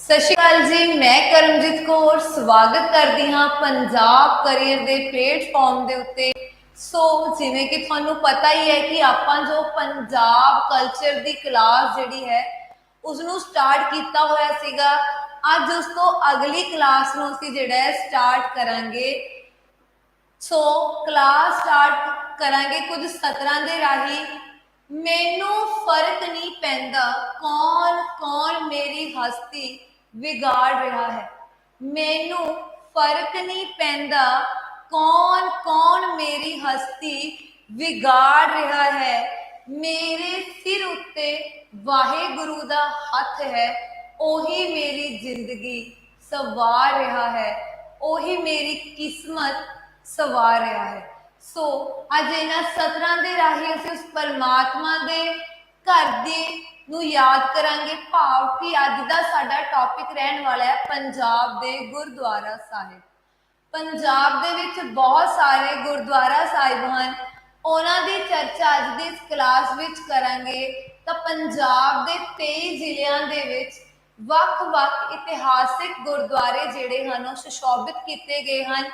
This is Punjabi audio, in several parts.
ਸਤਿ ਸ਼੍ਰੀ ਅਕਾਲ ਜੀ, ਮੈਂ ਕਰਮਜੀਤ ਕੌਰ, ਸਵਾਗਤ ਕਰਦੀ ਹਾਂ ਪੰਜਾਬ ਕਰੀਅਰ ਦੇ ਪਲੇਟਫਾਰਮ ਦੇ ਉੱਤੇ। ਸੋ ਜਿਵੇਂ ਕਿ ਤੁਹਾਨੂੰ ਪਤਾ ਹੀ ਹੈ ਕਿ ਆਪਾਂ ਜੋ ਪੰਜਾਬ ਕਲਚਰ ਦੀ ਕਲਾਸ ਜਿਹੜੀ ਹੈ ਉਸ ਨੂੰ ਸਟਾਰਟ ਕੀਤਾ ਹੋਇਆ ਸੀਗਾ। ਅੱਜ ਉਸ ਤੋਂ ਅਗਲੀ ਕਲਾਸ ਨੂੰ ਅਸੀਂ ਜਿਹੜਾ ਹੈ ਸਟਾਰਟ ਕਰਾਂਗੇ। ਸੋ ਕਲਾਸ ਸਟਾਰਟ ਕਰਾਂਗੇ ਕੁਝ ਸਤਰਾਂ ਦੇ ਰਾਹੀਂ। ਮੈਨੂੰ ਫ਼ਰਕ ਨਹੀਂ ਪੈਂਦਾ ਕੌਣ ਕੌਣ ਮੇਰੀ ਹਸਤੀ ਵਿਗਾੜ ਰਿਹਾ ਹੈ। ਮੈਨੂੰ ਫ਼ਰਕ ਨਹੀਂ ਪੈਂਦਾ ਕੌਣ ਕੌਣ ਮੇਰੀ ਹਸਤੀ ਵਿਗਾੜ ਰਿਹਾ ਹੈ। ਮੇਰੇ ਸਿਰ ਉੱਤੇ ਵਾਹਿਗੁਰੂ ਦਾ ਹੱਥ ਹੈ, ਉਹੀ ਮੇਰੀ ਜ਼ਿੰਦਗੀ ਸਵਾਰ ਰਿਹਾ ਹੈ, ਉਹੀ ਮੇਰੀ ਕਿਸਮਤ ਸਵਾਰ ਰਿਹਾ ਹੈ। ਸੋ ਅੱਜ ਇਹਨਾਂ ਸਤਰਾਂ ਦੇ ਰਾਹੀਂ ਅਸੀਂ ਉਸ ਪਰਮਾਤਮਾ ਦੇ ਘਰ ਦੀ ਨੂੰ ਯਾਦ ਕਰਾਂਗੇ। ਭਾਵ ਕਿ ਅੱਜ ਦਾ ਸਾਡਾ ਟੌਪਿਕ ਰਹਿਣ ਵਾਲਾ ਹੈ ਪੰਜਾਬ ਦੇ ਗੁਰਦੁਆਰਾ ਸਾਹਿਬ। ਪੰਜਾਬ ਦੇ ਵਿੱਚ ਬਹੁਤ ਸਾਰੇ ਗੁਰਦੁਆਰਾ ਸਾਹਿਬ ਹਨ। ਉਹਨਾਂ ਦੀ ਚਰਚਾ ਅੱਜ ਦੀ ਇਸ ਕਲਾਸ ਵਿੱਚ ਕਰਾਂਗੇ। ਤਾਂ ਪੰਜਾਬ ਦੇ 23 ਜ਼ਿਲ੍ਹਿਆਂ ਦੇ ਵਿੱਚ ਵੱਖ-ਵੱਖ ਇਤਿਹਾਸਿਕ ਗੁਰਦੁਆਰੇ ਜਿਹੜੇ ਹਨ, ਉਹ ਸੁਸ਼ੋਭਿਤ ਕੀਤੇ ਗਏ ਹਨ।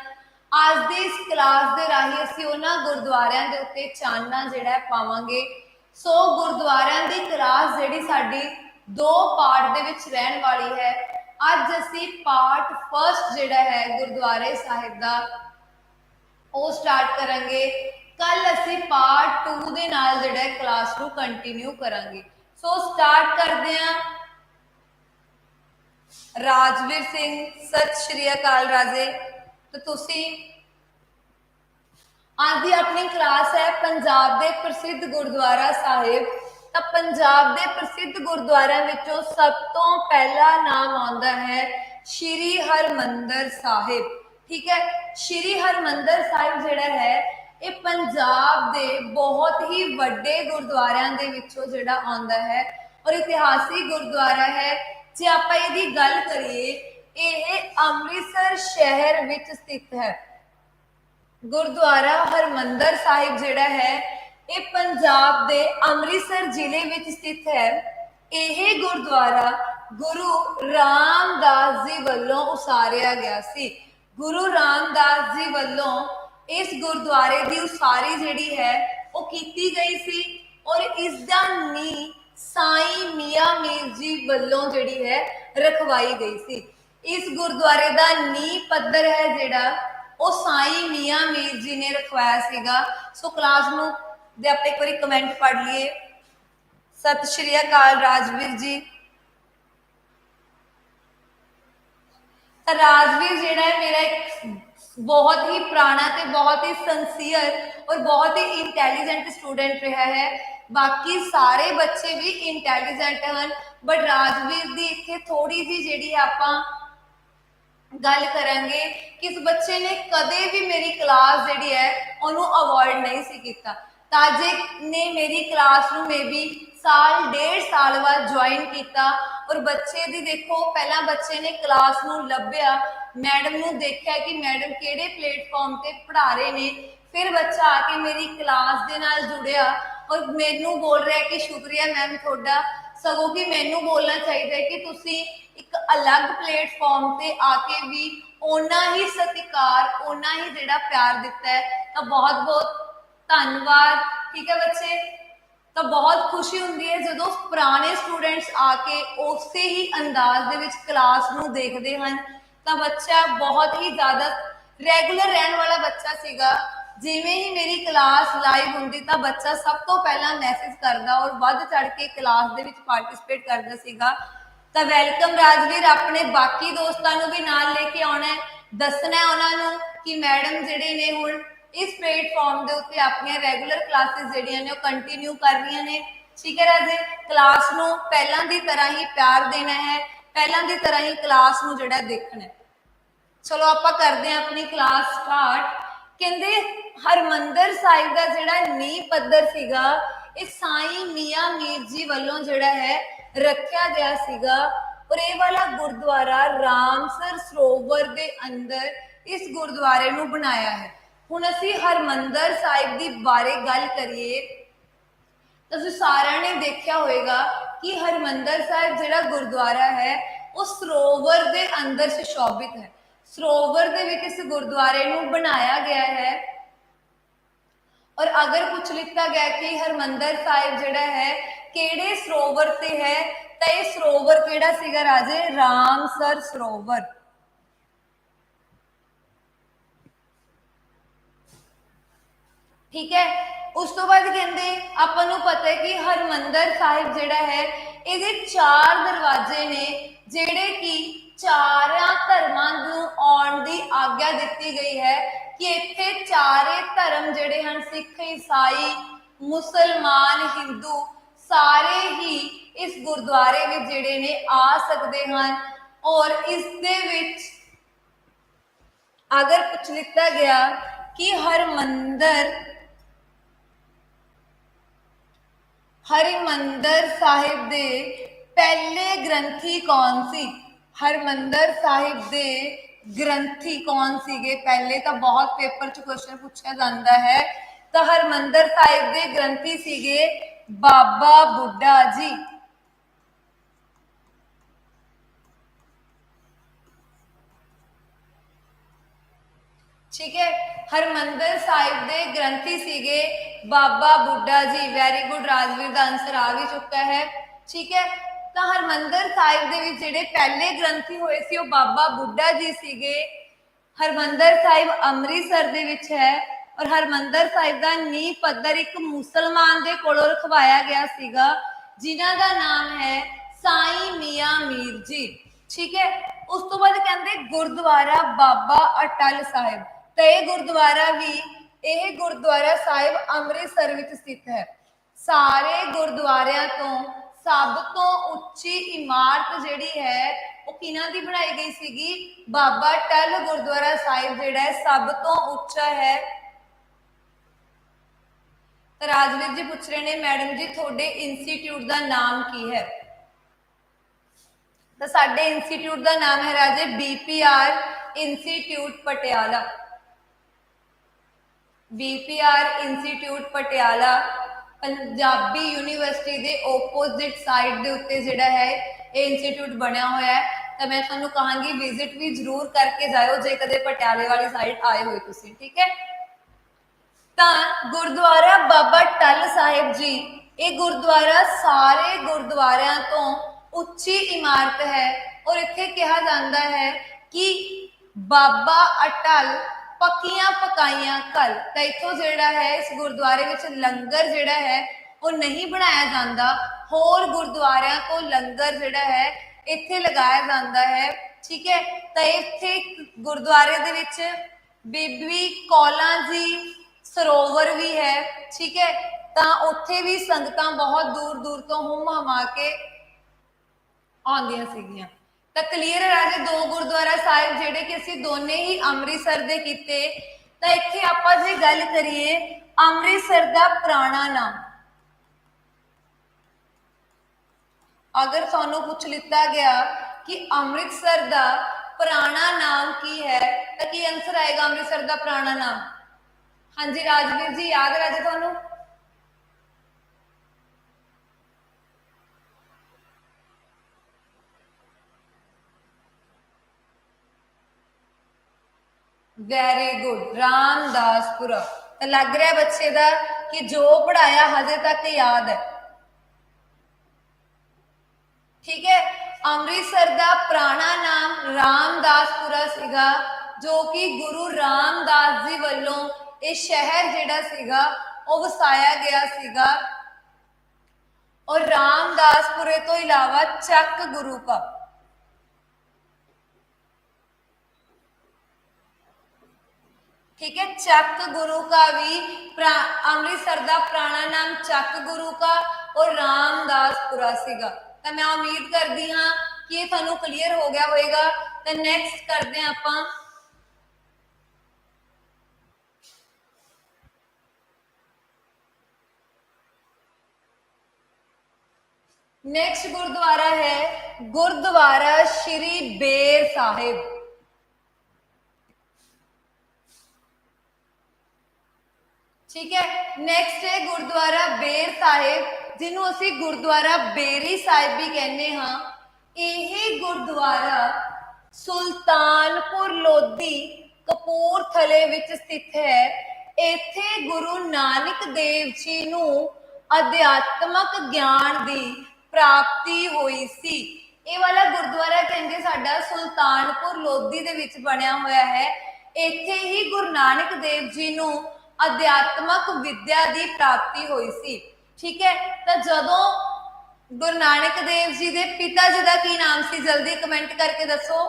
ਅੱਜ ਦੀ ਇਸ ਕਲਾਸ ਦੇ ਰਾਹੀਂ ਅਸੀਂ ਉਹਨਾਂ ਗੁਰਦੁਆਰਿਆਂ ਦੇ ਉੱਤੇ ਚਾਨਣਾ ਜਿਹੜਾ ਪਾਵਾਂਗੇ। ਸੋ ਗੁਰਦੁਆਰਿਆਂ ਦੀ ਕਲਾਸ ਜਿਹੜੀ ਸਾਡੀ ਦੋ ਪਾਰਟ ਦੇ ਵਿੱਚ ਰਹਿਣ ਵਾਲੀ ਹੈ, ਅੱਜ ਅਸੀਂ ਪਾਰਟ ਫਰਸਟ ਜਿਹੜਾ ਹੈ ਗੁਰਦੁਆਰੇ ਸਾਹਿਬ ਦਾ, ਉਹ ਸਟਾਰਟ ਕਰਾਂਗੇ। ਕੱਲ ਅਸੀਂ ਪਾਰਟ 2 ਦੇ ਨਾਲ ਜਿਹੜਾ ਕਲਾਸ ਨੂੰ ਕੰਟੀਨਿਊ ਕਰਾਂਗੇ। ਸੋ ਸਟਾਰਟ ਕਰਦੇ ਹਾਂ। ਰਾਜਵੀਰ ਸਿੰਘ, ਸਤਿ ਸ਼੍ਰੀ ਅਕਾਲ ਰਾਜੇ। ਤੇ ਤੁਸੀਂ? ਅੱਜ ਦੀ ਆਪਣੀ ਕਲਾਸ ਹੈ ਪੰਜਾਬ ਦੇ ਪ੍ਰਸਿੱਧ ਗੁਰਦੁਆਰਾ ਸਾਹਿਬ। ਤਾਂ ਪੰਜਾਬ ਦੇ ਪ੍ਰਸਿੱਧ ਗੁਰਦੁਆਰਿਆਂ ਵਿੱਚੋਂ ਸਭ ਤੋਂ ਪਹਿਲਾ ਨਾਮ ਆਉਂਦਾ ਹੈ ਸ਼੍ਰੀ ਹਰਮੰਦਰ ਸਾਹਿਬ। ਠੀਕ ਹੈ, ਸ਼੍ਰੀ ਹਰਮੰਦਰ ਸਾਹਿਬ ਜਿਹੜਾ ਹੈ, ਇਹ ਪੰਜਾਬ ਦੇ ਬਹੁਤ ਹੀ ਵੱਡੇ ਗੁਰਦੁਆਰਿਆਂ ਦੇ ਵਿੱਚੋਂ ਜਿਹੜਾ ਆਉਂਦਾ ਹੈ ਔਰ ਇਤਿਹਾਸਿਕ ਗੁਰਦੁਆਰਾ ਹੈ। ਜੇ ਆਪਾਂ ਇਹਦੀ ਗੱਲ ਕਰੀਏ, ਇਹ ਅੰਮ੍ਰਿਤਸਰ ਸ਼ਹਿਰ ਵਿੱਚ ਸਥਿਤ ਹੈ। ਗੁਰਦੁਆਰਾ ਹਰਮੰਦਰ ਸਾਹਿਬ ਜਿਹੜਾ ਹੈ, ਇਹ ਪੰਜਾਬ ਦੇ ਅੰਮ੍ਰਿਤਸਰ ਜ਼ਿਲ੍ਹੇ ਵਿੱਚ ਸਥਿਤ ਹੈ। ਇਹ ਗੁਰਦੁਆਰਾ ਗੁਰੂ ਰਾਮਦਾਸ ਜੀ ਵੱਲੋਂ ਉਸਾਰਿਆ ਗਿਆ ਸੀ। ਗੁਰੂ ਰਾਮਦਾਸ ਜੀ ਵੱਲੋਂ ਇਸ ਗੁਰਦੁਆਰੇ ਦੀ ਉਸਾਰੀ ਜਿਹੜੀ ਹੈ, ਉਹ ਕੀਤੀ ਗਈ ਸੀ ਔਰ ਇਸ ਦਾ ਨੀ ਸਾਈ ਮੀਆਂ ਮੀਰ ਜੀ ਵੱਲੋਂ ਜਿਹੜੀ ਹੈ, ਰਖਵਾਈ ਗਈ ਸੀ। ਇਸ ਗੁਰਦੁਆਰੇ ਦਾ ਨੀ ਪੱਧਰ ਹੈ ਜਿਹੜਾ ਉਹ ਸਾਈ ਮੀਆਂ ਮੀਰ ਜੀ ਨੇ ਰਖਵਾਇਆ ਸੀਗਾ। ਸੋ ਕਲਾਸ ਨੂੰ ਦੇ ਆਪਾਂ ਇੱਕ ਵਾਰੀ ਕਮੈਂਟ ਪੜ੍ਹ ਲਈਏ। ਸਤਿ ਸ਼੍ਰੀ ਅਕਾਲ ਰਾਜਵੀਰ ਜੀ। ਤਾਂ ਰਾਜਵੀਰ ਜਿਹੜਾ ਹੈ ਮੇਰਾ ਇੱਕ ਬਹੁਤ ਹੀ ਪੁਰਾਣਾ ਤੇ ਬਹੁਤ ਹੀ ਸੰਸੀਅਰ ਔਰ ਬਹੁਤ ਹੀ ਇੰਟੈਲੀਜੈਂਟ ਸਟੂਡੈਂਟ ਰਿਹਾ ਹੈ। ਬਾਕੀ ਸਾਰੇ ਬੱਚੇ ਵੀ ਇੰਟੈਲੀਜੈਂਟ ਹਨ ਬਟ ਰਾਜਵੀਰ ਦੀ ਇੱਥੇ ਥੋੜੀ ਜੀ ਜਿਹੜੀ ਆਪਾਂ ਗੱਲ ਕਰਾਂਗੇ ਕਿ ਇਸ ਬੱਚੇ ਨੇ ਕਦੇ ਵੀ ਮੇਰੀ ਕਲਾਸ ਜਿਹੜੀ ਹੈ, ਉਹਨੂੰ ਅਵੋਇਡ ਨਹੀਂ ਸੀ ਕੀਤਾ। ਤਾਜੇ ਨੇ ਮੇਰੀ ਕਲਾਸ ਨੂੰ ਮੇਬੀ ਸਾਲ, ਡੇਢ ਸਾਲ ਬਾਅਦ ਜੁਆਇਨ ਕੀਤਾ ਔਰ ਬੱਚੇ ਦੀ ਦੇਖੋ, ਪਹਿਲਾਂ ਬੱਚੇ ਨੇ ਕਲਾਸ ਨੂੰ ਲੱਭਿਆ। ਮੈਡਮ ਨੂੰ ਦੇਖਿਆ ਕਿ ਮੈਡਮ ਕਿਹੜੇ ਪਲੇਟਫਾਰਮ ਤੇ ਪੜ੍ਹਾ ਰਹੇ ਨੇ। ਫਿਰ ਬੱਚਾ ਆ ਕੇ ਮੇਰੀ ਕਲਾਸ ਦੇ ਨਾਲ ਜੁੜਿਆ ਔਰ ਮੈਨੂੰ ਬੋਲ ਰਿਹਾ ਕਿ ਸ਼ੁਕਰੀਆ ਮੈਮ ਤੁਹਾਡਾ। ਸਗੋਂ ਕਿ ਮੈਨੂੰ ਬੋਲਣਾ ਚਾਹੀਦਾ ਹੈ ਕਿ ਤੁਸੀਂ ਇੱਕ ਅਲੱਗ ਪਲੇਟਫਾਰਮ ਤੇ ਆ ਕੇ ਵੀ ਓਨਾ ਹੀ ਸਤਿਕਾਰ, ਓਨਾ ਹੀ ਜਿਹੜਾ ਪਿਆਰ ਦਿੱਤਾ ਹੈ, ਤਾਂ ਬਹੁਤ ਬਹੁਤ ਧੰਨਵਾਦ, ਠੀਕ ਹੈ ਬੱਚੇ? ਤਾਂ ਬਹੁਤ ਖੁਸ਼ੀ ਹੁੰਦੀ ਹੈ ਜਦੋਂ ਪੁਰਾਣੇ ਸਟੂਡੈਂਟਸ ਆ ਕੇ ਉਸੇ ਹੀ ਅੰਦਾਜ਼ ਦੇ ਵਿੱਚ ਕਲਾਸ ਨੂੰ ਦੇਖਦੇ ਹਨ। ਤਾਂ ਬੱਚਾ ਬਹੁਤ ਹੀ ਜ਼ਿਆਦਾ ਰੈਗੂਲਰ ਰਹਿਣ ਵਾਲਾ ਬੱਚਾ ਸੀਗਾ। ਜਿਵੇਂ ਹੀ ਮੇਰੀ ਕਲਾਸ ਲਾਈਵ ਹੁੰਦੀ ਤਾਂ ਬੱਚਾ ਸਭ ਤੋਂ ਪਹਿਲਾਂ ਮੈਸੇਜ ਕਰਦਾ ਔਰ ਵੱਧ ਚੜ ਕੇ ਕਲਾਸ ਦੇ ਵਿੱਚ ਪਾਰਟਿਸਿਪੇਟ ਕਰਦਾ ਸੀਗਾ। ਤਾਂ ਵੈਲਕਮ ਰਾਜਵੀਰ, ਆਪਣੇ ਬਾਕੀ ਦੋਸਤਾਂ ਨੂੰ ਵੀ ਨਾਲ ਲੈ ਕੇ ਆਉਣਾ ਹੈ। ਦੱਸਣਾ ਹੈ ਉਹਨਾਂ ਨੂੰ ਕਿ ਮੈਡਮ ਜਿਹੜੇ ਨੇ ਹੁਣ ਇਸ ਪਲੇਟਫਾਰਮ ਦੇ ਉੱਤੇ ਆਪਣੀਆਂ ਰੈਗੂਲਰ ਕਲਾਸਿਸ ਜਿਹੜੀਆਂ ਨੇ ਉਹ ਕੰਟੀਨਿਊ ਕਰ ਰਹੀਆਂ ਨੇ। ਠੀਕ ਹੈ ਰਾਜੇ, ਕਲਾਸ ਨੂੰ ਪਹਿਲਾਂ ਦੀ ਤਰ੍ਹਾਂ ਹੀ ਪਿਆਰ ਦੇਣਾ ਹੈ, ਪਹਿਲਾਂ ਦੀ ਤਰ੍ਹਾਂ ਹੀ ਕਲਾਸ ਨੂੰ ਜਿਹੜਾ ਦੇਖਣਾ ਚਲੋ ਆਪਾਂ ਕਰਦੇ ਹਾਂ ਆਪਣੀ ਕਲਾਸ ਸਟਾਰਟ। ਕਹਿੰਦੇ ਹਰਮੰਦਰ ਸਾਹਿਬ ਦਾ ਜਿਹੜਾ ਨੀਂਹ ਪੱਧਰ ਸੀਗਾ, ਇਹ ਸਾਈਂ ਮੀਆਂ ਮੀਰ ਜੀ ਵੱਲੋਂ ਜਿਹੜਾ ਹੈ ਰੱਖਿਆ ਗਿਆ ਸੀਗਾ। ਔਰ ਇਹ ਵਾਲਾ ਗੁਰਦੁਆਰਾ ਰਾਮਸਰ ਸਰੋਵਰ ਦੇ ਅੰਦਰ ਇਸ ਗੁਰਦੁਆਰੇ ਨੂੰ ਬਣਾਇਆ ਹੈ। ਹੁਣ ਅਸੀਂ ਹਰਮੰਦਰ ਸਾਹਿਬ ਦੀ ਬਾਰੇ ਗੱਲ ਕਰੀਏ, ਤਾਂ ਤੁਸੀਂ ਸਾਰਿਆਂ ਨੇ ਦੇਖਿਆ ਹੋਵੇਗਾ ਕਿ ਹਰਮੰਦਰ ਸਾਹਿਬ ਜਿਹੜਾ ਗੁਰਦੁਆਰਾ ਹੈ, ਉਹ ਸਰੋਵਰ ਦੇ ਅੰਦਰ ਸੁਸ਼ੋਭਿਤ ਹੈ। ਸਰੋਵਰ ਦੇ ਵਿੱਚ ਇਸ ਗੁਰਦੁਆਰੇ ਨੂੰ ਬਣਾਇਆ ਗਿਆ ਹੈ। ਔਰ ਅਗਰ ਪੁੱਛ ਲਿੱਤਾ ਗਿਆ ਕਿ ਹਰਮੰਦਰ ਸਾਹਿਬ ਜਿਹੜਾ ਹੈ, ਕਿਹੜੇ ਸਰੋਵਰ ਤੇ ਹੈ, ਤਾਂ ਇਹ ਸਰੋਵਰ ਕਿਹੜਾ ਸੀਗਾ ਰਾਜੇ? ਰਾਮਸਰ ਸਰੋਵਰ। ਠੀਕ ਹੈ? ਉਸ ਤੋਂ ਬਾਅਦ ਕਹਿੰਦੇ, ਆਪਾਂ ਨੂੰ ਪਤਾ ਹੈ ਕਿ ਹਰਮੰਦਰ ਸਾਹਿਬ ਜਿਹੜਾ ਹੈ, ਇਹਦੇ ਚਾਰ ਦਰਵਾਜ਼ੇ ਨੇ, ਜਿਹੜੇ ਕਿ ਚਾਰਾਂ ਧਰਮਾਂ ਨੂੰ ਆਉਣ ਦੀ ਆਗਿਆ ਦਿੱਤੀ ਗਈ ਹੈ ਕਿ ਇੱਥੇ ਚਾਰੇ ਧਰਮ ਜਿਹੜੇ ਹਨ, ਸਿੱਖ, ਈਸਾਈ, ਮੁਸਲਮਾਨ, ਹਿੰਦੂ, ਸਾਰੇ ਹੀ ਇਸ ਗੁਰਦੁਆਰੇ ਵਿੱਚ ਜਿਹੜੇ ਨੇ ਆ ਸਕਦੇ ਹਨ ਔਰ ਇਸ ਦੇ ਵਿੱਚ ਅਗਰ ਪੁੱਛ ਲਿੱਤਾ ਗਿਆ ਕਿ ਹਰਮੰਦਰ ਹਰਿਮੰਦਰ ਸਾਹਿਬ ਦੇ ਪਹਿਲੇ ਗ੍ਰੰਥੀ ਕੌਣ ਸੀ? ਹਰਮੰਦਰ ਸਾਹਿਬ ਦੇ ਗ੍ਰੰਥੀ ਕੌਣ ਸੀਗੇ ਪਹਿਲੇ ਤਾਂ ਬਹੁਤ ਪੇਪਰ 'ਚ ਕੁਐਸਚਨ ਪੁੱਛਿਆ ਜਾਂਦਾ ਹੈ ਤਾਂ ਹਰਮੰਦਰ ਸਾਹਿਬ ਦੇ ਗ੍ਰੰਥੀ ਸੀਗੇ ਬਾਬਾ ਬੁੱਢਾ ਜੀ ਠੀਕ ਹੈ ਹਰਮੰਦਰ ਸਾਹਿਬ ਦੇ ਗ੍ਰੰਥੀ ਸੀਗੇ ਬਾਬਾ ਬੁੱਢਾ ਜੀ ਵੈਰੀ ਗੁੱਡ ਰਾਜਵੀਰ ਦਾ ਆਨਸਰ ਆ ਵੀ ਚੁੱਕਾ ਹੈ ਠੀਕ ਹੈ ਤਾਂ ਹਰਮੰਦਰ ਸਾਹਿਬ ਦੇ ਵਿੱਚ ਜਿਹੜੇ ਪਹਿਲੇ ਗ੍ਰੰਥੀ ਹੋਏ ਸੀ, ਉਹ ਬਾਬਾ ਬੁੱਢਾ ਜੀ ਸੀਗੇ। ਹਰਮੰਦਰ ਸਾਹਿਬ ਅੰਮ੍ਰਿਤਸਰ ਦੇ ਵਿੱਚ ਹੈ ਔਰ ਹਰਮੰਦਰ ਸਾਹਿਬ ਦਾ ਨੀਂਹ ਪੱਥਰ ਇੱਕ ਮੁਸਲਮਾਨ ਦੇ ਕੋਲੋਂ ਰਖਵਾਇਆ ਗਿਆ ਸੀਗਾ, ਜਿਨ੍ਹਾਂ ਦਾ ਨਾਮ ਹੈ ਸਾਈ ਮੀਆਂ ਮੀਰ ਜੀ। ਠੀਕ ਹੈ? ਉਸ ਤੋਂ ਬਾਅਦ ਕਹਿੰਦੇ ਗੁਰਦੁਆਰਾ ਬਾਬਾ ਅਟਲ ਸਾਹਿਬ। ਤੇ ਇਹ ਗੁਰਦੁਆਰਾ ਵੀ, ਇਹ ਗੁਰਦੁਆਰਾ ਸਾਹਿਬ ਅੰਮ੍ਰਿਤਸਰ ਵਿੱਚ ਸਥਿਤ ਹੈ। ਸਾਰੇ ਗੁਰਦੁਆਰਿਆਂ ਤੋਂ ਸਭ ਤੋਂ ਉੱਚੀ ਇਮਾਰਤ ਜਿਹੜੀ ਹੈ, ਉਹ ਕਿਹਨਾਂ ਦੀ ਬਣਾਈ ਗਈ ਸੀਗੀ? ਬਾਬਾ ਟਲ ਗੁਰਦੁਆਰਾ ਸਾਹਿਬ ਜਿਹੜਾ ਹੈ, ਸਭ ਤੋਂ ਉੱਚਾ ਹੈ। ਤਾਂ ਰਾਜਵੀਰ ਜੀ ਪੁੱਛ ਰਹੇ ਨੇ, ਮੈਡਮ ਜੀ, ਤੁਹਾਡੇ ਇੰਸਟੀਚਿਊਟ ਦਾ ਨਾਮ ਕੀ ਹੈ? ਤਾਂ ਸਾਡੇ ਇੰਸਟੀਚਿਊਟ ਦਾ ਨਾਮ ਹੈ ਰਾਜੇ BPR institute Patiala. BPR institute Patiala. Punjabi university ਦੇ ਆਪੋਜ਼ਿਟ ਸਾਈਡ ਦੇ ਉੱਤੇ ਜਿਹੜਾ ਹੈ, ਇਹ ਇੰਸਟੀਚਿਊਟ ਬਣਿਆ ਹੋਇਆ ਹੈ। ਤਾਂ ਮੈਂ ਤੁਹਾਨੂੰ ਕਹਾਂਗੀ ਵਿਜ਼ਿਟ ਵੀ ਜ਼ਰੂਰ ਕਰਕੇ ਜਾਇਓ, ਜੇ ਕਦੇ ਪਟਿਆਲੇ ਵਾਲੀ ਸਾਈਡ ਆਏ ਹੋਏ ਤੁਸੀਂ, ਠੀਕ ਹੈ? ਤਾਂ ਗੁਰਦੁਆਰਾ ਬਾਬਾ ਟਲ ਸਾਹਿਬ ਜੀ, ਇਹ ਗੁਰਦੁਆਰਾ ਸਾਰੇ ਗੁਰਦੁਆਰਿਆਂ ਤੋਂ ਉੱਚੀ ਇਮਾਰਤ ਹੈ ਔਰ ਇੱਥੇ ਕਿਹਾ ਜਾਂਦਾ ਹੈ ਕਿ ਬਾਬਾ ਅਟਲ ਪੱਕੀਆਂ ਪਕਾਈਆਂ ਕਲ ਤਾਂ ਇੱਥੋਂ ਜਿਹੜਾ ਹੈ, ਇਸ ਗੁਰਦੁਆਰੇ ਵਿੱਚ ਲੰਗਰ ਜਿਹੜਾ ਹੈ, ਉਹ ਨਹੀਂ ਬਣਾਇਆ ਜਾਂਦਾ। ਹੋਰ ਗੁਰਦੁਆਰਿਆਂ ਤੋਂ ਲੰਗਰ ਜਿਹੜਾ ਹੈ, ਇੱਥੇ ਲਗਾਇਆ ਜਾਂਦਾ ਹੈ। ਠੀਕ ਹੈ? ਤਾਂ ਇੱਥੇ ਗੁਰਦੁਆਰੇ ਦੇ ਵਿੱਚ ਬੀਬੀ ਕੌਲਾਂ ਜੀ ਸਰੋਵਰ ਵੀ ਹੈ। ਠੀਕ ਹੈ? ਤਾਂ ਉੱਥੇ ਵੀ ਸੰਗਤਾਂ ਬਹੁਤ ਦੂਰ ਦੂਰ ਤੋਂ ਹੁੰਮ ਹਮਾ ਕੇ ਆਉਂਦੀਆਂ ਸੀਗੀਆਂ। ਤਾਂ ਕਲੀਅਰ ਹੈ ਰਾਜੇ, ਦੋ ਗੁਰਦੁਆਰਾ ਸਾਹਿਬ ਜਿਹੜੇ ਕਿ ਅਸੀਂ ਦੋਨੇ ਹੀ ਅੰਮ੍ਰਿਤਸਰ ਦੇ ਕੀਤੇ। ਤਾਂ ਇੱਥੇ ਆਪਾਂ ਜੇ ਗੱਲ ਕਰੀਏ, ਅੰਮ੍ਰਿਤਸਰ ਦਾ ਪੁਰਾਣਾ ਨਾਮ। ਅਗਰ ਤੁਹਾਨੂੰ ਪੁੱਛ ਲਿੱਤਾ ਗਿਆ ਕਿ ਅੰਮ੍ਰਿਤਸਰ ਦਾ ਪੁਰਾਣਾ ਨਾਮ ਕੀ ਹੈ, ਤਾਂ ਕੀ ਆਨਸਰ ਆਏਗਾ ਅੰਮ੍ਰਿਤਸਰ ਦਾ ਪੁਰਾਣਾ ਨਾਮ? ਹਾਂਜੀ ਰਾਜਵੀਰ ਜੀ, ਯਾਦ ਰਾਜੇ ਤੁਹਾਨੂੰ? ਵੈਰੀ ਗੁੱਡ ਰਾਮਦਾਸਪੁਰਾ ਤਾਂ ਲੱਗ ਰਿਹਾ ਬੱਚੇ ਦਾ ਕਿ ਜੋ ਪੜਾਇਆ ਹਜੇ ਤੱਕ ਯਾਦ ਹੈ। ਠੀਕ ਹੈ? ਅੰਮ੍ਰਿਤਸਰ ਦਾ ਪੁਰਾਣਾ ਨਾਮ ਰਾਮਦਾਸਪੁਰਾ ਸੀਗਾ, ਜੋ ਕਿ ਗੁਰੂ ਰਾਮਦਾਸ ਜੀ ਵੱਲੋਂ ਇਹ ਸ਼ਹਿਰ ਜਿਹੜਾ ਸੀਗਾ, ਉਹ ਵਸਾਇਆ ਗਿਆ ਸੀਗਾ। ਔਰ ਰਾਮਦਾਸਪੁਰੇ ਤੋਂ ਇਲਾਵਾ ਚੱਕ ਗੁਰੂ ਕਾ ਠੀਕ ਹੈ, ਚੱਕ ਗੁਰੂ ਕਾ ਵੀ ਅੰਮ੍ਰਿਤਸਰ ਦਾ ਪੁਰਾਣਾ ਨਾਮ ਚੱਕ ਗੁਰੂ ਕਾ ਔਰ ਰਾਮਦਾਸਪੁਰਾ ਸੀਗਾ। ਤਾਂ ਮੈਂ ਉਮੀਦ ਕਰਦੀ ਹਾਂ ਕਿ ਇਹ ਤੁਹਾਨੂੰ ਕਲੀਅਰ ਹੋ ਗਿਆ ਹੋਵੇਗਾ ਤਾਂ ਨੈਕਸਟ ਕਰਦੇ ਹਾਂ ਆਪਾਂ। ਨੈਕਸਟ ਗੁਰਦੁਆਰਾ ਹੈ ਗੁਰਦੁਆਰਾ ਸ਼੍ਰੀ ਬੇਰ ਸਾਹਿਬ। ਠੀਕ ਹੈ? ਨੈਕਸਟ ਹੈ ਗੁਰਦੁਆਰਾ ਬੇਰ ਸਾਹਿਬ, ਜਿਹਨੂੰ ਅਸੀਂ ਗੁਰਦੁਆਰਾ ਬੇਰੀ ਸਾਹਿਬ ਵੀ ਕਹਿੰਦੇ ਹਾਂ। ਇਹ ਗੁਰਦੁਆਰਾ ਸੁਲਤਾਨਪੁਰ ਲੋਧੀ ਕਪੂਰਥਲੇ ਵਿੱਚ ਸਥਿਤ ਹੈ। ਇੱਥੇ ਗੁਰੂ ਨਾਨਕ ਦੇਵ ਜੀ ਨੂੰ ਅਧਿਆਤਮਕ ਗਿਆਨ ਦੀ ਪ੍ਰਾਪਤੀ ਹੋਈ ਸੀ। ਇਹ ਵਾਲਾ ਗੁਰਦੁਆਰਾ ਕਹਿੰਦੇ ਸਾਡਾ ਸੁਲਤਾਨਪੁਰ ਲੋਧੀ ਦੇ ਵਿੱਚ ਬਣਿਆ ਹੋਇਆ ਹੈ। ਇੱਥੇ ਹੀ ਗੁਰੂ ਨਾਨਕ ਦੇਵ ਜੀ ਨੂੰ ਅਧਿਆਤਮਕ ਵਿਦਿਆ ਦੀ ਪ੍ਰਾਪਤੀ ਹੋਈ ਸੀ। ਠੀਕ ਹੈ? ਤਾਂ ਜਦੋਂ ਗੁਰੂ ਨਾਨਕ ਦੇਵ ਜੀ ਦੇ ਪਿਤਾ ਜੀ ਦਾ ਕੀ ਨਾਮ ਸੀ? ਜਲਦੀ ਕਮੈਂਟ ਕਰਕੇ ਦੱਸੋ।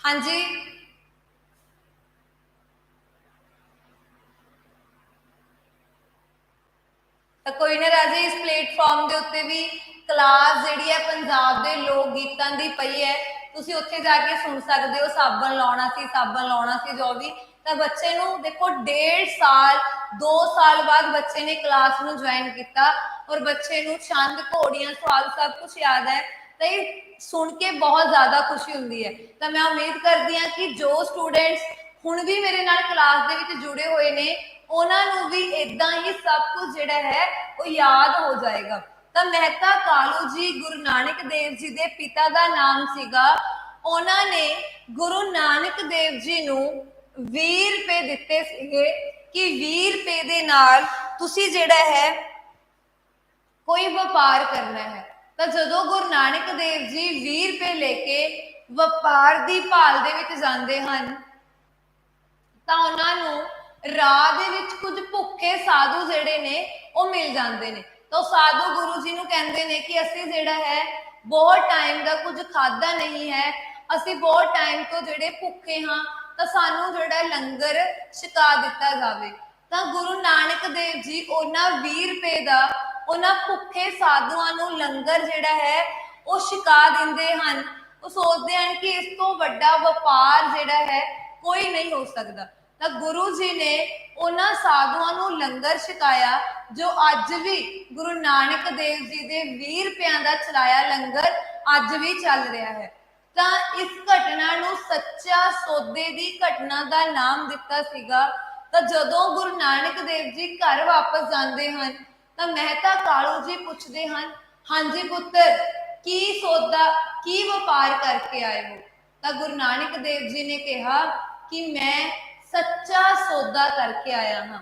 ਹਾਂਜੀ। ਤਾਂ ਕੋਈ ਨਾ ਰਾਜੇ, ਇਸ ਪਲੇਟਫਾਰਮ ਦੇ ਉੱਤੇ ਵੀ ਕਲਾਸ ਜਿਹੜੀ ਹੈ ਪੰਜਾਬ ਦੇ ਲੋਕ ਗੀਤਾਂ ਦੀ ਪਈ ਹੈ। ਤੁਸੀਂ ਉੱਥੇ ਜਾ ਕੇ ਸੁਣ ਸਕਦੇ ਹੋ, ਸਾਬਣ ਲਾਉਣਾ ਸੀ, ਸਾਬਣ ਲਾਉਣਾ ਸੀ ਜੋ ਵੀ। ਤਾਂ ਬੱਚੇ ਨੂੰ ਦੇਖੋ, ਡੇਢ ਸਾਲ 2 ਸਾਲ ਬਾਅਦ ਬੱਚੇ ਨੇ ਕਲਾਸ ਨੂੰ ਜੁਆਇਨ ਕੀਤਾ ਔਰ ਬੱਚੇ ਨੂੰ ਛੰਦ, ਘੋੜੀਆਂ, ਸਵਾਲ ਸਭ ਕੁਝ ਯਾਦ ਹੈ। ਤਾਂ ਇਹ ਸੁਣ ਕੇ ਬਹੁਤ ਜ਼ਿਆਦਾ ਖੁਸ਼ੀ ਹੁੰਦੀ ਹੈ। ਤਾਂ ਮੈਂ ਉਮੀਦ ਕਰਦੀ ਹਾਂ ਕਿ ਜੋ ਸਟੂਡੈਂਟਸ ਹੁਣ ਵੀ ਮੇਰੇ ਨਾਲ ਕਲਾਸ ਦੇ ਵਿੱਚ ਜੁੜੇ ਹੋਏ ਨੇ ਉਹਨਾਂ ਨੂੰ ਵੀ ਇਦਾਂ ਹੀ ਸਭ ਕੁਝ ਜਿਹੜਾ ਹੈ ਉਹ ਯਾਦ ਹੋ ਜਾਏਗਾ। ਤਾਂ ਮਹਿਤਾ ਕਾਲੂ ਜੀ, ਗੁਰੂ ਨਾਨਕ ਦੇਵ ਜੀ ਦੇ ਪਿਤਾ ਦਾ ਨਾਮ ਸੀਗਾ। ਉਹਨਾਂ ਨੇ ਗੁਰੂ ਨਾਨਕ ਦੇਵ ਜੀ ਨੂੰ 20 ਰੁਪਏ ਦਿੱਤੇ ਸੀਗੇ ਕਿ 20 ਰੁਪਏ ਦੇ ਨਾਲ ਤੁਸੀਂ ਜਿਹੜਾ ਹੈ ਕੋਈ ਵਪਾਰ ਕਰਨਾ ਹੈ। ਤਾਂ ਜਦੋਂ ਗੁਰੂ ਨਾਨਕ ਦੇਵ ਜੀ 20 ਰੁਪਏ ਲੈ ਕੇ ਵਪਾਰ ਦੀ ਭਾਲ ਦੇ ਵਿੱਚ ਜਾਂਦੇ ਹਨ, ਤਾਂ ਉਹਨਾਂ ਨੂੰ ਰਾਹ ਦੇ ਵਿੱਚ ਕੁਝ ਭੁੱਖੇ ਸਾਧੂ ਜਿਹੜੇ ਨੇ, ਉਹ ਮਿਲ ਜਾਂਦੇ ਨੇ। ਤਾਂ ਉਹ ਸਾਧੂ ਗੁਰੂ ਜੀ ਨੂੰ ਕਹਿੰਦੇ ਨੇ ਕਿ ਅਸੀਂ ਜਿਹੜਾ ਹੈ, ਬਹੁਤ ਟਾਈਮ ਦਾ ਕੁਝ ਖਾਦਾ ਨਹੀਂ ਹੈ। ਅਸੀਂ ਬਹੁਤ ਟਾਈਮ ਤੋਂ ਜਿਹੜੇ ਭੁੱਖੇ ਹਾਂ, ਤਾਂ ਸਾਨੂੰ ਜਿਹੜਾ ਲੰਗਰ ਛਕਾ ਦਿੱਤਾ ਜਾਵੇ। ਤਾਂ ਗੁਰੂ ਨਾਨਕ ਦੇਵ ਜੀ ਉਹਨਾਂ 20 ਰੁਪਏ ਦਾ, ਉਹਨਾਂ ਭੁੱਖੇ ਸਾਧੂਆਂ ਨੂੰ ਲੰਗਰ ਜਿਹੜਾ ਹੈ, ਉਹ ਛਕਾ ਦਿੰਦੇ ਹਨ। ਉਹ ਸੋਚਦੇ ਹਨ ਕਿ ਇਸ ਤੋਂ ਵੱਡਾ ਵਪਾਰ ਜਿਹੜਾ ਹੈ, ਕੋਈ ਨਹੀਂ ਹੋ ਸਕਦਾ। ਤਾਂ ਗੁਰੂ ਜੀ ਨੇ ਉਹਨਾਂ ਸਾਧੂਆਂ ਨੂੰ ਲੰਗਰ ਛਕਾਇਆ, ਜੋ ਅੱਜ ਵੀ ਗੁਰੂ ਨਾਨਕ ਦੇਵ ਜੀ ਦੇ 20 ਰੁਪਿਆਂ ਦਾ ਚਲਾਇਆ ਲੰਗਰ ਅੱਜ ਵੀ ਚੱਲ ਰਿਹਾ ਹੈ। ਤਾਂ ਇਸ ਘਟਨਾ ਨੂੰ ਸੱਚਾ ਸੌਦੇ ਦੀ ਘਟਨਾ ਦਾ ਨਾਮ ਦਿੱਤਾ ਸੀਗਾ। ਤਾਂ ਜਦੋਂ ਗੁਰੂ ਨਾਨਕ ਦੇਵ ਜੀ ਘਰ ਵਾਪਸ ਜਾਂਦੇ ਹਨ, ਤਾਂ ਮਹਿਤਾ ਕਾਲੂ ਜੀ ਪੁੱਛਦੇ ਹਨ, ਹਾਂਜੀ ਪੁੱਤਰ, ਕੀ ਸੌਦਾ, ਕੀ ਵਪਾਰ ਕਰਕੇ ਆਏ ਹੋ? ਤਾਂ ਗੁਰੂ ਨਾਨਕ ਦੇਵ ਜੀ ਨੇ ਕਿਹਾ ਕਿ ਮੈਂ ਸੱਚਾ ਸੌਦਾ ਕਰਕੇ ਆਇਆ ਹਾਂ।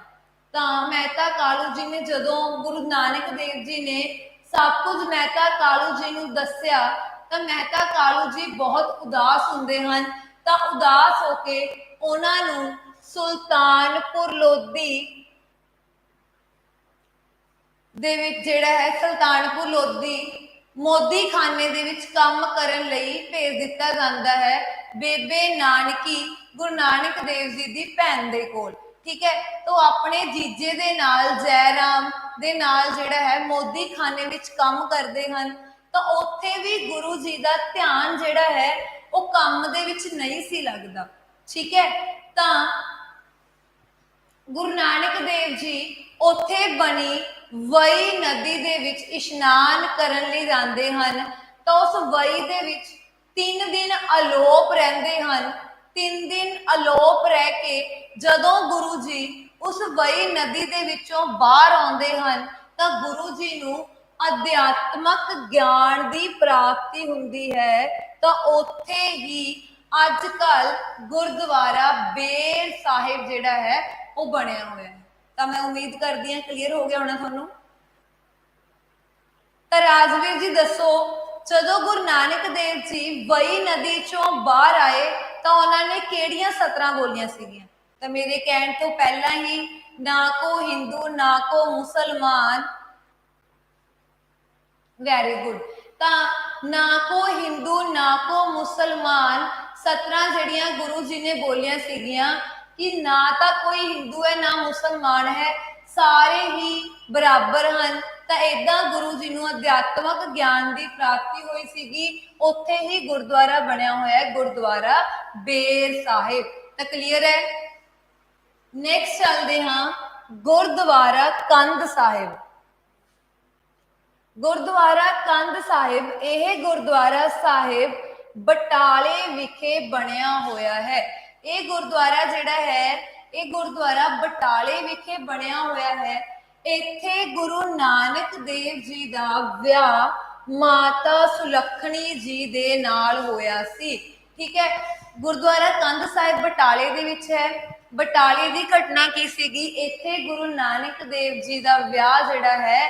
ਤਾਂ ਮਹਿਤਾ ਕਾਲੂ ਜੀ ਨੇ ਜਦੋਂ ਗੁਰੂ ਨਾਨਕ ਦੇਵ ਜੀ ਨੇ ਸਭ ਕੁਝ ਮਹਿਤਾ ਕਾਲੂ ਜੀ ਨੂੰ ਦੱਸਿਆ, ਤਾਂ ਮਹਿਤਾ ਕਾਲੂ ਜੀ ਬਹੁਤ ਉਦਾਸ ਹੁੰਦੇ ਹਨ। ਤਾਂ ਉਦਾਸ ਹੋ ਕੇ ਉਹਨਾਂ ਨੂੰ ਸੁਲਤਾਨਪੁਰ ਲੋਧੀ ਦੇ ਵਿੱਚ ਜਿਹੜਾ ਹੈ, ਸੁਲਤਾਨਪੁਰ ਲੋਧੀ ਮੋਦੀ ਖਾਨੇ ਦੇ ਵਿੱਚ ਕੰਮ ਕਰਨ ਲਈ ਭੇਜ ਦਿੱਤਾ ਜਾਂਦਾ ਹੈ। ਬੇਬੇ ਨਾਨਕੀ, ਗੁਰੂ ਨਾਨਕ ਦੇਵ ਜੀ ਦੀ ਭੈਣ ਦੇ ਕੋਲ। ਠੀਕ ਹੈ? ਤਾਂ ਆਪਣੇ ਜੀਜੇ ਦੇ ਨਾਲ, ਜੈਰਾਮ ਦੇ ਨਾਲ ਜਿਹੜਾ ਹੈ ਮੋਦੀ ਖਾਨੇ ਵਿੱਚ ਕੰਮ ਕਰਦੇ ਹਨ। ਤਾਂ ਉੱਥੇ ਵੀ ਗੁਰੂ ਜੀ ਦਾ ਧਿਆਨ ਜਿਹੜਾ ਹੈ, ਉਹ ਕੰਮ ਦੇ ਵਿੱਚ ਨਹੀਂ ਸੀ ਲੱਗਦਾ। ਠੀਕ ਹੈ? ਤਾਂ ਗੁਰੂ ਨਾਨਕ ਦੇਵ ਜੀ ਉੱਥੇ ਬਣੀ ਵਈ ਨਦੀ ਦੇ ਵਿੱਚ ਇਸ਼ਨਾਨ ਕਰਨ ਲਈ ਜਾਂਦੇ ਹਨ। ਤਾਂ ਉਸ ਵਈ ਦੇ ਵਿੱਚ ਤਿੰਨ ਦਿਨ ਅਲੋਪ ਰਹਿੰਦੇ ਹਨ। ਤਿੰਨ ਦਿਨ ਅਲੋਪ ਰਹਿ ਕੇ ਜਦੋਂ ਗੁਰੂ ਜੀ ਉਸ ਵਈ ਨਦੀ ਦੇ ਵਿੱਚੋਂ ਬਾਹਰ ਆਉਂਦੇ ਹਨ, ਤਾਂ ਗੁਰੂ ਜੀ ਨੂੰ ਅਧਿਆਤਮਕ ਗਿਆਨ ਦੀ ਪ੍ਰਾਪਤੀ ਹੁੰਦੀ ਹੈ। ਤਾਂ ਉੱਥੇ ਹੀ ਅੱਜ ਕੱਲ ਗੁਰਦੁਆਰਾ ਬੇਰ ਸਾਹਿਬ ਜਿਹੜਾ ਹੈ, ਉਹ ਬਣਿਆ ਹੋਇਆ ਹੈ। ਤਾਂ ਮੈਂ ਉਮੀਦ ਕਰਦੀ ਹਾਂ ਕਲੀਅਰ ਹੋ ਗਿਆ ਹੋਣਾ ਤੁਹਾਨੂੰ? ਤਾਂ ਰਾਜਵੀਰ ਜੀ ਦੱਸੋ ਜਦੋਂ ਗੁਰੂ ਨਾਨਕ ਦੇਵ ਜੀ ਵਈ ਨਦੀ ਚੋਂ ਬਾਹਰ ਆਏ ਤਾਂ ਉਹਨਾਂ ਨੇ ਕਿਹੜੀਆਂ ਸਤਰਾਂ ਬੋਲੀਆਂ ਸੀਗੀਆਂ? ਤਾਂ ਮੇਰੇ ਕਹਿਣ ਤੋਂ ਪਹਿਲਾਂ ਹੀ ਨਾ ਕੋ ਹਿੰਦੂ, ਨਾ ਕੋ ਮੁਸਲਮਾਨ। ਵੈਰੀ ਗੁੱਡ ਤਾਂ ਨਾ ਕੋ ਹਿੰਦੂ, ਨਾ ਕੋ ਮੁਸਲਮਾਨ ਸਤਰਾਂ ਜਿਹੜੀਆਂ ਗੁਰੂ ਜੀ ਨੇ ਬੋਲੀਆਂ ਸੀਗੀਆਂ ਕਿ ਨਾ ਤਾਂ ਕੋਈ ਹਿੰਦੂ ਹੈ, ਨਾ ਮੁਸਲਮਾਨ ਹੈ, ਸਾਰੇ ਹੀ ਬਰਾਬਰ ਹਨ। ਤਾਂ ਇਦਾਂ ਗੁਰੂ ਜੀ ਨੂੰ ਅਧਿਆਤਮਕ ਗਿਆਨ ਦੀ ਪ੍ਰਾਪਤੀ ਹੋਈ ਸੀਗੀ। ਉੱਥੇ ਹੀ ਗੁਰਦੁਆਰਾ ਬਣਿਆ ਹੋਇਆ ਹੈ, ਗੁਰਦੁਆਰਾ ਬੇਰ ਸਾਹਿਬ। ਤਾਂ ਕਲੀਅਰ ਹੈ? ਨੈਕਸਟ ਚੱਲਦੇ ਹਾਂ। ਗੁਰਦੁਆਰਾ ਕੰਧ ਸਾਹਿਬ। ਗੁਰਦੁਆਰਾ ਕੰਧ ਸਾਹਿਬ, ਇਹ ਗੁਰਦੁਆਰਾ ਸਾਹਿਬ ਬਟਾਲੇ ਵਿਖੇ ਬਣਿਆ ਹੋਇਆ ਹੈ। ਇਹ ਗੁਰਦੁਆਰਾ ਜਿਹੜਾ ਹੈ, ਇਹ ਗੁਰਦੁਆਰਾ ਬਟਾਲੇ ਵਿਖੇ ਬਣਿਆ ਹੋਇਆ ਹੈ। ਇੱਥੇ ਗੁਰੂ ਨਾਨਕ ਦੇਵ ਜੀ ਦਾ ਵਿਆਹ ਮਾਤਾ ਸੁਲੱਖਣੀ ਜੀ ਦੇ ਨਾਲ ਹੋਇਆ ਸੀ। ਠੀਕ ਹੈ, ਗੁਰਦੁਆਰਾ ਕੰਧ ਸਾਹਿਬ ਬਟਾਲੇ ਦੇ ਵਿੱਚ ਹੈ। ਬਟਾਲੇ ਦੀ ਘਟਨਾ ਕੀ ਸੀਗੀ? ਇੱਥੇ ਗੁਰੂ ਨਾਨਕ ਦੇਵ ਜੀ ਦਾ ਵਿਆਹ ਜਿਹੜਾ ਹੈ,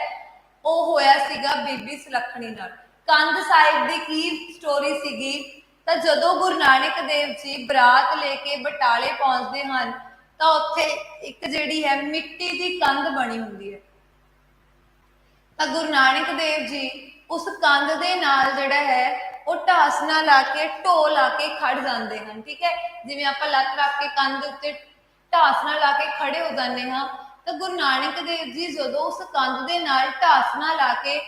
ਉਹ ਹੋਇਆ ਸੀਗਾ ਬੀਬੀ ਸੁਲੱਖਣੀ ਨਾਲ। ਕੰਧ ਸਾਹਿਬ ਦੀ ਕੀ ਸਟੋਰੀ ਸੀਗੀ? ਤਾਂ ਜਦੋਂ ਗੁਰੂ ਨਾਨਕ ਦੇਵ ਜੀ ਬਰਾਤ ਲੈ ਕੇ ਬਟਾਲੇ ਪਹੁੰਚਦੇ ਹਨ ਤਾਂ ਉੱਥੇ ਇੱਕ ਜਿਹੜੀ ਹੈ ਮਿੱਟੀ ਦੀ ਕੰਧ ਬਣੀ ਹੁੰਦੀ ਹੈ। ਤਾਂ ਗੁਰੂ ਨਾਨਕ ਦੇਵ ਜੀ ਉਸ ਕੰਧ ਦੇ ਨਾਲ ਜਿਹੜਾ ਹੈ, ਉਹ ਢਾਸਨਾ ਲਾ ਕੇ ਢੋ ਲਾ ਕੇ ਖੜ ਜਾਂਦੇ ਹਨ, ਠੀਕ ਹੈ? ਜਿਵੇਂ ਆਪਾਂ ਲੱਤ ਰੱਖ ਕੇ ਕੰਧ ਉੱਤੇ ਢਾਸਨਾ ਲਾ ਕੇ ਖੜੇ ਹੋ ਜਾਂਦੇ ਹਾਂ, ਤਾਂ ਗੁਰੂ ਨਾਨਕ ਦੇਵ ਜੀ ਜਦੋਂ ਉਸ ਕੰਧ ਦੇ ਨਾਲ ਢਾਸਨਾ ਲਾ ਕੇ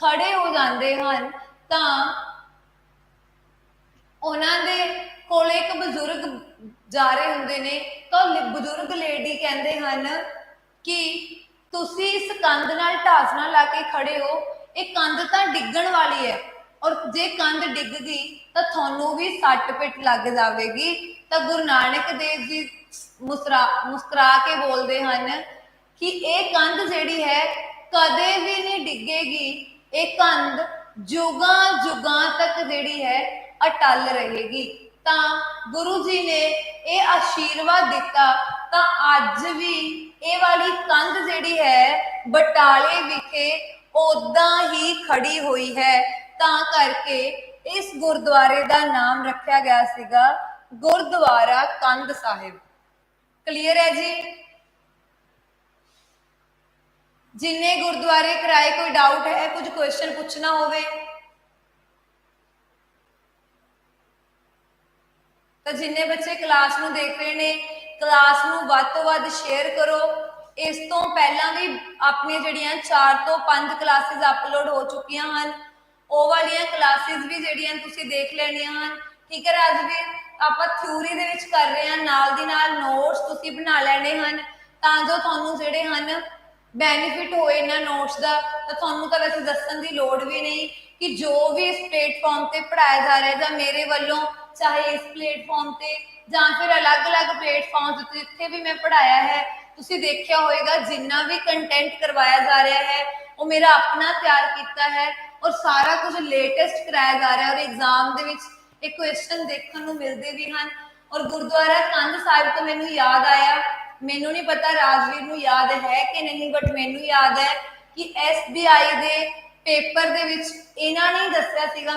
ਖੜੇ ਹੋ ਜਾਂਦੇ ਹਨ, ਤਾਂ ਉਹਨਾਂ ਦੇ ਕੋਲ ਇੱਕ ਬਜ਼ੁਰਗ ਜਾ ਰਹੇ ਹੁੰਦੇ ਨੇ, ਤਾਂ ਬਜ਼ੁਰਗ ਲੇਡੀ ਕਹਿੰਦੇ ਹਨ ਕਿ ਤੁਸੀਂ ਇਸ ਕੰਧ ਨਾਲ ਢਾਸਣਾ ਲਾ ਕੇ ਖੜੇ ਹੋ, ਇਹ ਕੰਧ ਤਾਂ ਡਿੱਗਣ ਵਾਲੀ ਹੈ। ਔਰ ਜੇ ਕੰਧ ਡਿੱਗ ਗਈ, ਤਾਂ ਤੁਹਾਨੂੰ ਵੀ ਸੱਟ ਪਿੱਟ ਲੱਗ ਜਾਵੇਗੀ। ਤਾਂ ਗੁਰੂ ਨਾਨਕ ਦੇਵ ਜੀ ਮੁਸਰਾ, ਮੁਸਕਰਾ ਕੇ ਬੋਲਦੇ ਹਨ ਕਿ ਇਹ ਕੰਧ ਜਿਹੜੀ ਹੈ, ਕਦੇ ਵੀ ਨਹੀਂ ਡਿੱਗੇਗੀ। ਇਹ ਕੰਧ ਜੁਗਾਂ ਜੁਗਾਂ ਤੱਕ ਜਿਹੜੀ ਹੈ, ਅਟਲ ਰਹੇਗੀ। ਤਾਂ ਗੁਰੂ ਜੀ ਨੇ ਇਹ ਆਸ਼ੀਰਵਾਦ ਦਿੱਤਾ ਤਾਂ ਅੱਜ ਵੀ ਇਹ ਵਾਲੀ ਕੰਧ ਜਿਹੜੀ ਹੈ, ਬਟਾਲੇ ਵਿਖੇ ਉਦਾਂ ਹੀ ਖੜੀ ਹੋਈ ਹੈ। ਤਾਂ ਕਰਕੇ ਇਸ ਗੁਰਦੁਆਰੇ ਦਾ ਨਾਮ ਰੱਖਿਆ ਗਿਆ ਸੀਗਾ ਗੁਰਦੁਆਰਾ ਕੰਧ ਸਾਹਿਬ। ਕਲੀਅਰ ਹੈ ਜੀ? ਜਿੰਨੇ ਗੁਰਦੁਆਰੇ ਕਰਾਏ, ਕੋਈ ਡਾਊਟ ਹੈ, ਕੁਝ ਕੁਐਸਚਨ ਪੁੱਛਣਾ ਹੋਵੇ। ਤਾਂ ਜਿੰਨੇ ਬੱਚੇ ਕਲਾਸ ਨੂੰ ਦੇਖ ਰਹੇ ਨੇ ਕਲਾਸ ਨੂੰ ਵੱਧ ਤੋਂ ਵੱਧ ਸ਼ੇਅਰ ਕਰੋ। ਇਸ ਤੋਂ ਪਹਿਲਾਂ ਵੀ ਆਪਣੀਆਂ ਜਿਹੜੀਆਂ 4 ਤੋਂ 5 ਕਲਾਸਿਸ ਅਪਲੋਡ ਹੋ ਚੁੱਕੀਆਂ ਹਨ, ਉਹ ਵਾਲੀਆਂ ਕਲਾਸਿਸ ਵੀ ਜਿਹੜੀਆਂ ਤੁਸੀਂ ਦੇਖ ਲੈਣੀਆਂ ਹਨ। ਠੀਕ ਹੈ ਰਾਜਵੀਰ, ਆਪਾਂ ਥਿਊਰੀ ਦੇ ਵਿੱਚ ਕਰ ਰਹੇ ਹਾਂ, ਨਾਲ ਦੀ ਨਾਲ ਨੋਟਸ ਤੁਸੀਂ ਬਣਾ ਲੈਣੇ ਹਨ, ਤਾਂ ਜੋ ਤੁਹਾਨੂੰ ਜਿਹੜੇ ਹਨ ਬੈਨੀਫਿਟ ਹੋਏ ਇਹਨਾਂ ਨੋਟਸ ਦਾ, ਤਾਂ ਤੁਹਾਨੂੰ ਤਾਂ ਵੈਸੇ ਦੱਸਣ ਦੀ ਲੋੜ ਵੀ ਨਹੀਂ ਕਿ ਜੋ ਵੀ ਇਸ ਪਲੇਟਫਾਰਮ ਤੇ ਪੜਾਇਆ ਜਾ ਰਿਹਾ ਜਾਂ ਮੇਰੇ ਵੱਲੋਂ ਚਾਹੇ ਇਸ ਪਲੇਟਫਾਰਮ ਤੇ ਜਾਂ ਫਿਰ ਅਲੱਗ-ਅਲੱਗ ਪਲੇਟਫਾਰਮਸ ਤੇ ਜਿੱਥੇ ਵੀ ਮੈਂ ਪੜਾਇਆ ਹੈ, ਤੁਸੀਂ ਦੇਖਿਆ ਹੋਵੇਗਾ ਜਿੰਨਾ ਵੀ ਕੰਟੈਂਟ ਕਰਵਾਇਆ ਜਾ ਰਿਹਾ ਹੈ, ਉਹ ਮੇਰਾ ਆਪਣਾ ਤਿਆਰ ਕੀਤਾ ਹੈ ਔਰ ਸਾਰਾ ਕੁਝ ਲੇਟੈਸਟ ਕਰਾਇਆ ਜਾ ਰਿਹਾ ਔਰ ਐਗਜ਼ਾਮ ਦੇ ਵਿੱਚ ਇਹ ਕੁਐਸਚਨ ਦੇਖਣ ਨੂੰ ਮਿਲਦੇ ਵੀ ਹਨ ਔਰ ਗੁਰਦੁਆਰਾ ਕੰਧ ਸਾਹਿਬ ਤੋਂ ਮੈਨੂੰ ਯਾਦ ਆਇਆ। ਮੈਨੂੰ ਨਹੀਂ ਪਤਾ ਰਾਜਵੀਰ ਨੂੰ ਯਾਦ ਹੈ ਕਿ ਨਹੀਂ ਬਟ ਮੈਨੂੰ ਯਾਦ ਹੈ ਕਿ SBI ਦੇ ਪੇਪਰ ਦੇ ਵਿੱਚ ਇਹਨਾਂ ਨੇ ਹੀ ਦੱਸਿਆ ਸੀਗਾ